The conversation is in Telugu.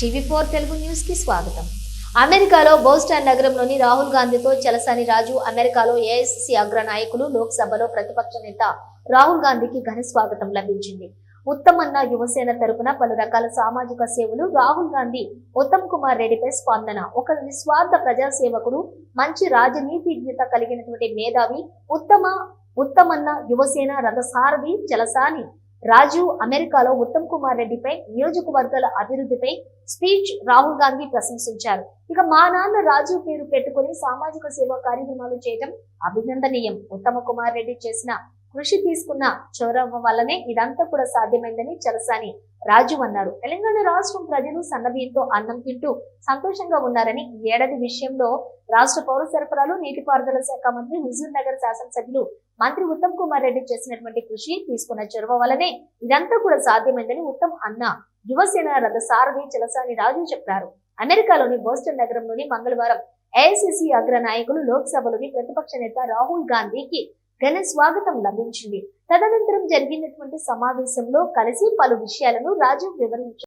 టీవీ ఫోర్ తెలుగు న్యూస్కి స్వాగతం. అమెరికాలో బోస్టన్ నగరంలోని రాహుల్ గాంధీతో చలసాని రాజు అమెరికాలో ఏఐసిసి అగ్ర నాయకులు లోక్సభలో ప్రతిపక్ష నేత రాహుల్ గాంధీకి ఘన స్వాగతం లభించింది. ఉత్తమన్న యువసేన తరపున పలు రకాల సామాజిక సేవలు రాహుల్ గాంధీ ఉత్తమ్ కుమార్ రెడ్డిపై స్పందన. ఒక నిస్వార్థ ప్రజాసేవకుడు మంచి రాజనీతిజ్ఞత కలిగినటువంటి మేధావి ఉత్తమ ఉత్తమన్న యువసేన రథసారథి చలసాని రాజు అమెరికాలో ఉత్తమ్ కుమార్ రెడ్డిపై నియోజకవర్గాల అభివృద్ధిపై స్పీచ్ రాహుల్ గాంధీ ప్రశంసించారు. ఇక మా నాన్న రాజు పేరు పెట్టుకుని సామాజిక సేవా కార్యక్రమాలు చేయడం అభినందనీయం. ఉత్తమ కుమార్ రెడ్డి చేసిన కృషి తీసుకున్న చౌరవ్వ వల్లనే ఇదంతా కూడా సాధ్యమైందని చలసాని రాజు అన్నారు తెలంగాణ రాష్ట్రం ప్రజలు సన్నబియ్యంతో అన్నం తింటూ సంతోషంగా ఉన్నారని ఏడాది విషయంలో రాష్ట్ర పౌర సరఫరాలు నీటిపారుదల శాఖ మంత్రి హుజూర్ నగర్ శాసనసభ్యులు మంత్రి ఉత్తమ్ కుమార్ రెడ్డి చేసినటువంటి కృషి తీసుకున్న చొరవ వలనే ఇదంతా కూడా సాధ్యమైందని ఉత్తమ్ అన్న యువసేన రథ సారథి చలసాని రాజు చెప్పారు. అమెరికాలోని బోస్టన్ నగరంలోని మంగళవారం ఏఐసిసి అగ్ర నాయకులు లోక్సభలోని ప్రతిపక్ష నేత రాహుల్ గాంధీకి ఘన స్వాగతం లభించింది. తదనంతరం జరిగినటువంటి సమావేశంలో కలిసి పలు విషయాలను రాజు వివరించారు.